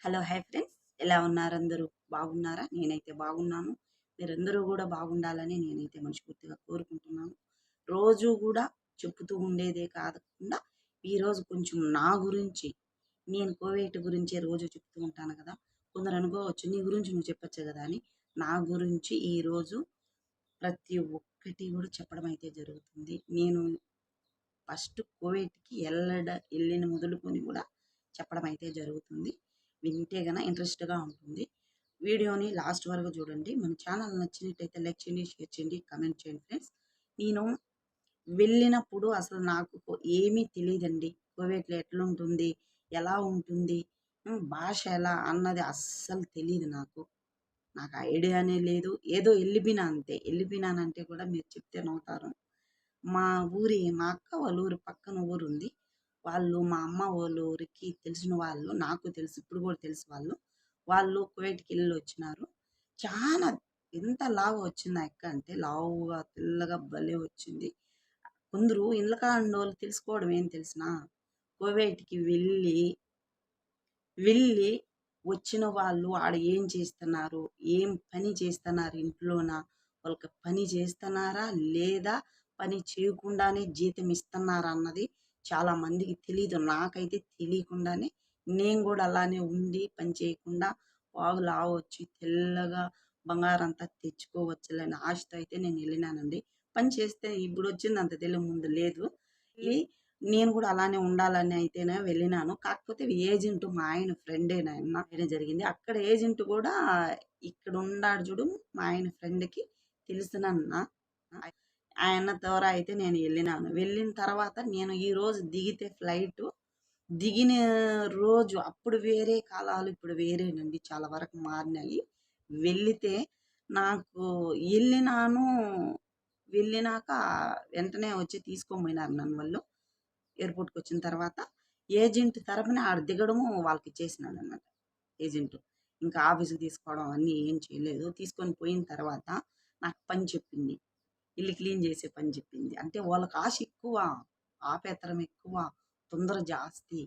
Hello hi friends. ఎలా ఉన్నారు అందరూ? బాగున్నారా? నేనైతే బాగున్నాను. మీరందరూ కూడా బాగుండాలని నేనైతే మనస్ఫూర్తిగా కోరుకుంటున్నాను. రోజు కూడా చెప్పుతూ ఉండేదే కాకుండా ఈరోజు కొంచెం నా గురించి నేను కోవిడ్ గురించే రోజు చెప్తూ ఉంటాను కదా. కొందరు అనుకోవచ్చు నీ గురించి నువ్వు చెప్పొచ్చు కదా అని. నా గురించి ఈరోజు ప్రతి ఒక్కటి కూడా చెప్పడం అయితే జరుగుతుంది. నేను ఫస్ట్ కోవిడ్కి వెళ్ళడ వెళ్ళిన మొదలుకొని కూడా చెప్పడం అయితే జరుగుతుంది. వింటే గన ఇంట్రెస్ట్గా ఉంటుంది. వీడియోని లాస్ట్ వరకు చూడండి. మన ఛానల్ నచ్చినట్టయితే లైక్ చేయండి షేర్ చేయండి కమెంట్ చేయండి ఫ్రెండ్స్. నేను వెళ్ళినప్పుడు అసలు నాకు ఏమీ తెలియదండి కోవిడ్లో ఎట్లుంటుంది? ఎలా ఉంటుంది? భాష ఎలా అన్నది అస్సలు తెలియదు నాకు. నాకు ఐడియానే లేదు. ఏదో వెళ్ళిపోయినా అంతే. వెళ్ళిపోయినానంటే కూడా మీరు చెప్తే నవ్వుతారు. మా ఊరి మా అక్క వాళ్ళ ఊరి పక్కన ఊరు ఉంది వాళ్ళు మా అమ్మ వాళ్ళ ఊరికి తెలిసిన వాళ్ళు నాకు తెలుసు ఇప్పుడు కూడా తెలుసు వాళ్ళు వాళ్ళు కువైట్కి వెళ్ళి వచ్చినారు చాలా ఎంత లావు వచ్చింది ఆ అక్క అంటే లావుగా తెల్లగా భలే వచ్చింది. కొందరు ఇళ్ళ కాండోళ్ళు తెలుసుకోవడం ఏం తెలిసిన కువైట్కి వెళ్ళి వెళ్ళి వచ్చిన వాళ్ళు ఆడ ఏం చేస్తున్నారు ఏం పని చేస్తున్నారు ఇంట్లోన వాళ్ళకి పని చేస్తున్నారా లేదా పని చేయకుండానే జీతం ఇస్తున్నారా అన్నది చాలా మందికి తెలియదు నాకైతే తెలియకుండానే నేను కూడా అలానే ఉండి పని చేయకుండా బాగా లావు వచ్చి తెల్లగా బంగారం అంతా తెచ్చుకోవచ్చులని ఆశతో అయితే నేను వెళ్ళినానండి. పని చేస్తే ఇప్పుడు వచ్చింది అంత తెలియ ముందు లేదు. నేను కూడా అలానే ఉండాలని అయితేనే వెళ్ళినాను. కాకపోతే ఏజెంట్ మా ఆయన ఫ్రెండే నాయన జరిగింది. అక్కడ ఏజెంట్ కూడా ఇక్కడ ఉన్నాడు చూడు మా ఆయన ఫ్రెండ్కి తెలిసినన్న. ఆయన ద్వారా అయితే నేను వెళ్ళినాను. వెళ్ళిన తర్వాత నేను ఈరోజు దిగితే ఫ్లైట్ దిగిన రోజు అప్పుడు వేరే కాలాలు ఇప్పుడు వేరేనండి. చాలా వరకు మారినాయి. వెళ్ళితే నాకు వెళ్ళినాను వెళ్ళినాక వెంటనే వచ్చి తీసుకోపోయినారు నన్ను వాళ్ళు. ఎయిర్పోర్ట్కి వచ్చిన తర్వాత ఏజెంట్ తరపున ఆడ దిగడము వాళ్ళకి ఇచ్చేసినాడు అన్నమాట ఏజెంట్ ఇంకా ఆఫీస్కి తీసుకోవడం అన్నీ ఏం చేయలేదు. తీసుకొని పోయిన తర్వాత నాకు పని చెప్పింది. ఇల్లు క్లీన్ చేసే పని చెప్పింది. అంటే వాళ్ళకి ఆశ ఎక్కువ ఆపేతరం ఎక్కువ తొందర జాస్తి.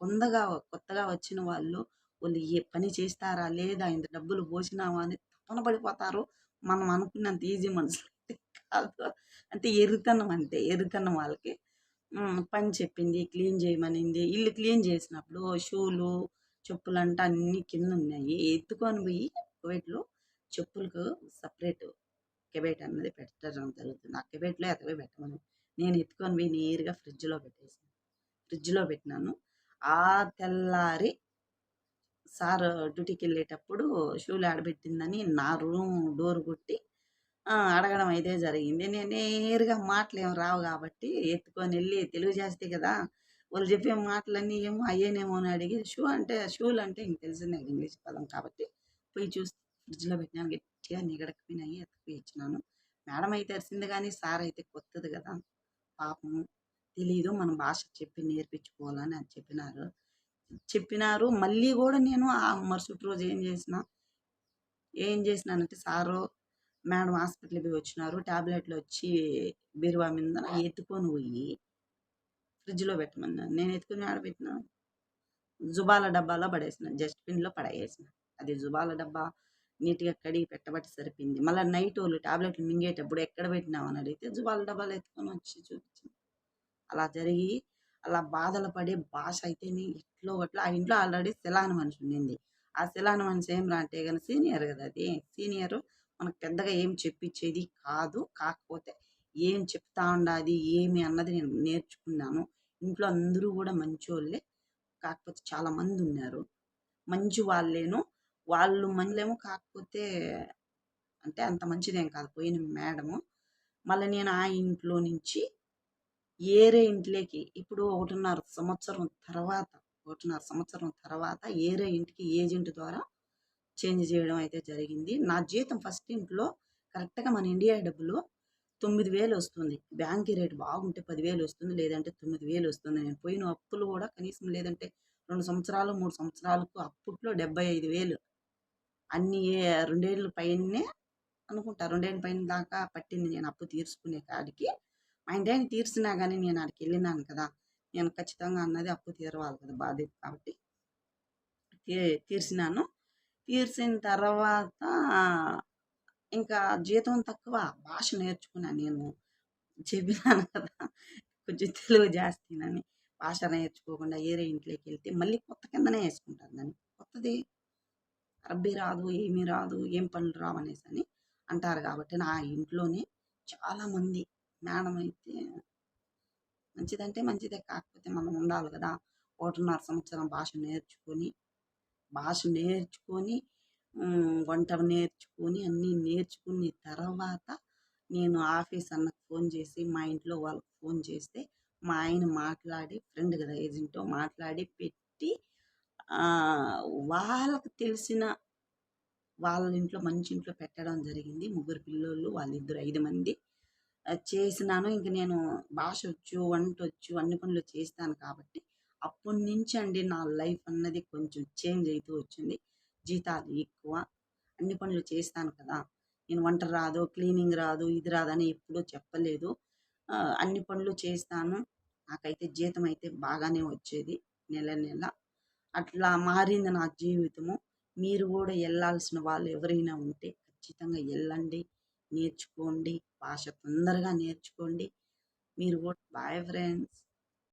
కొందగా కొత్తగా వచ్చిన వాళ్ళు వాళ్ళు ఏ పని చేస్తారా లేదా ఇంత డబ్బులు పోసినామా అని తపన పడిపోతారు. మనం అనుకున్నంత ఈజీ మనసు కాదు. అంటే ఎరుతనం అంతే ఎరుతనం వాళ్ళకి. పని చెప్పింది క్లీన్ చేయమనింది. ఇల్లు క్లీన్ చేసినప్పుడు షూలు చెప్పులు అంటే అన్ని కింద ఉన్నాయి. ఎత్తుకొని పోయి కువైట్లో చెప్పులకు సపరేట్ అక్కబేట అన్నది పెట్టడం జరుగుతుంది. ఆ కెబేట్లో పెట్టమని. నేను ఎత్తుకొని పోయి నేరుగా ఫ్రిడ్జ్లో పెట్టేసాను. ఫ్రిడ్జ్లో పెట్టినాను. ఆ తెల్లారి సార్ డ్యూటీకి వెళ్ళేటప్పుడు షూలు ఆడబెట్టిందని నా రూమ్ డోర్ కొట్టి అడగడం అయితే జరిగింది. నేను నేరుగా మాటలు ఏం రావు కాబట్టి ఎత్తుకొని వెళ్ళి తెలుగు చేస్తే కదా వాళ్ళు చెప్పే మాటలన్నీ ఏమో అయ్యేనేమో అని అడిగి షూ అంటే షూలు అంటే ఇంక తెలిసిందే ఇంగ్లీష్ పదం కాబట్టి పోయి చూసి ఫ్రిడ్జ్లో పెట్టినాను. మంచిగా నిగడకపోయినాయి ఎత్తుకుపోయి ఇచ్చినాను మేడం అయితే అరిసింది కానీ సార్ అయితే కొత్తది కదా పాపం తెలీదు మన భాష చెప్పి నేర్పించుకోవాలని అని చెప్పినారు. చెప్పినారు మళ్ళీ కూడా నేను ఆ మరుసటి రోజు ఏం చేసిన ఏం చేసినానంటే సారు మేడం హాస్పిటల్కి పోయి వచ్చినారు టాబ్లెట్లు వచ్చి బీరువా మీద ఎత్తుకొని పోయి ఫ్రిడ్జ్లో పెట్టమన్నాను నేను ఎత్తుకొని ఆడ పెట్టిన జుబాల డబ్బాలో పడేసిన డస్ట్బిన్లో పడేసిన. అది జుబాల డబ్బా నీట్గా కడిగి పెట్టబట్టి సరిపోయింది. మళ్ళీ నైట్ వాళ్ళు టాబ్లెట్లు మింగేటప్పుడు ఎక్కడ పెట్టినామని అని అడిగితే జుబాల డబ్బాలు ఎత్తుకొని వచ్చి చూపించింది అలా జరిగి అలా బాధలు పడే భాష అయితేనే ఎట్లో అట్లా ఆ ఇంట్లో ఆల్రెడీ సెలాన్ మనిషి ఉండింది. ఆ సెలాన్ మనిషి ఏం రా అంటే కానీ సీనియర్ కదా అది. సీనియర్ మనకు పెద్దగా ఏం చెప్పించేది కాదు. కాకపోతే ఏం చెప్తా ఉండాది ఏమి అన్నది నేను నేర్చుకున్నాను. ఇంట్లో అందరూ కూడా మంచి వాళ్ళే కాకపోతే చాలా మంది ఉన్నారు. మంచి వాళ్ళేను. వాళ్ళు మందిలేమో కాకపోతే అంటే అంత మంచిదేం కాదు. పోయిన మేడము. మళ్ళీ నేను ఆ ఇంట్లో నుంచి ఏరే ఇంట్లోకి ఇప్పుడు ఒకటిన్నర సంవత్సరం తర్వాత ఒకటిన్నర సంవత్సరం తర్వాత ఏరే ఇంటికి ఏజెంట్ ద్వారా చేంజ్ చేయడం అయితే జరిగింది. నా జీతం ఫస్ట్ ఇంట్లో కరెక్ట్గా మన ఇండియా డబ్బులు తొమ్మిది వేలు వస్తుంది. బ్యాంక్ రేట్ బాగుంటే పదివేలు వస్తుంది లేదంటే తొమ్మిది వేలు వస్తుంది. నేను పోయిన అప్పులు కూడా కనీసం లేదంటే రెండు సంవత్సరాలు మూడు సంవత్సరాలకు అప్పట్లో డెబ్బై ఐదు వేలు అన్ని రెండేళ్ళ పైనే అనుకుంటా రెండేళ్ళ పైన దాకా పట్టింది నేను అప్పు తీర్చుకునే కాడికి మా ఇంటిని తీర్చినా కానీ నేను ఆడికి వెళ్ళినాను కదా నేను ఖచ్చితంగా అన్నది అప్పు తీరవాలి కదా బాధ్యత కాబట్టి తీ తీర్చినాను. తీర్చిన తర్వాత ఇంకా జీతం తక్కువ. భాష నేర్చుకున్నా నేను. చెప్పినాను కదా! కొంచెం తెలుగు జాస్తినని. భాష నేర్చుకోకుండా ఏరే ఇంట్లోకెళ్తే మళ్ళీ కొత్త కిందనే వేసుకుంటాను దాన్ని. కొత్తది రబ్బీ రాదు, ఏమీ రాదు, ఏం పనులు రావనేసని అంటారు కాబట్టి నా ఇంట్లోనే చాలామంది మేడం అయితే మంచిదంటే మంచిదే. కాకపోతే మనం ఉండాలి కదా ఒకటిన్నర సంవత్సరం భాష నేర్చుకొని, భాష నేర్చుకొని వంటలు వంట నేర్చుకొని, అన్నీ నేర్చుకున్న తర్వాత నేను ఆఫీస్ అన్నకు ఫోన్ చేసి, మా ఇంట్లో వాళ్ళకి ఫోన్ చేస్తే, మా ఆయన మాట్లాడి ఫ్రెండ్ కదా ఏజెంటు మాట్లాడి పెట్టి వాళ్ళకి తెలిసిన వాళ్ళ ఇంట్లో మంచి ఇంట్లో పెట్టడం జరిగింది. ముగ్గురు పిల్లోళ్ళు, వాళ్ళిద్దరు ఐదు మంది. చేసినాను. ఇంక నేను భాష వచ్చు వంట వచ్చు అన్ని పనులు చేస్తాను కాబట్టి, అప్పటినుంచి అండి నా లైఫ్ అన్నది కొంచెం చేంజ్ అవుతూ వచ్చింది. జీతాలు ఎక్కువ. అన్ని పనులు చేస్తాను కదా! నేను వంట రాదు, క్లీనింగ్ రాదు, ఇది రాదని ఎప్పుడూ చెప్పలేదు. అన్ని పనులు చేస్తాను. నాకైతే జీతం అయితే బాగానే వచ్చేది నెల నెల. అట్లా మారింది నా జీవితము. మీరు కూడా వెళ్ళాల్సిన వాళ్ళు ఎవరైనా ఉంటే ఖచ్చితంగా వెళ్ళండి నేర్చుకోండి. భాష తొందరగా నేర్చుకోండి. మీరు కూడా బాయ్ ఫ్రెండ్స్.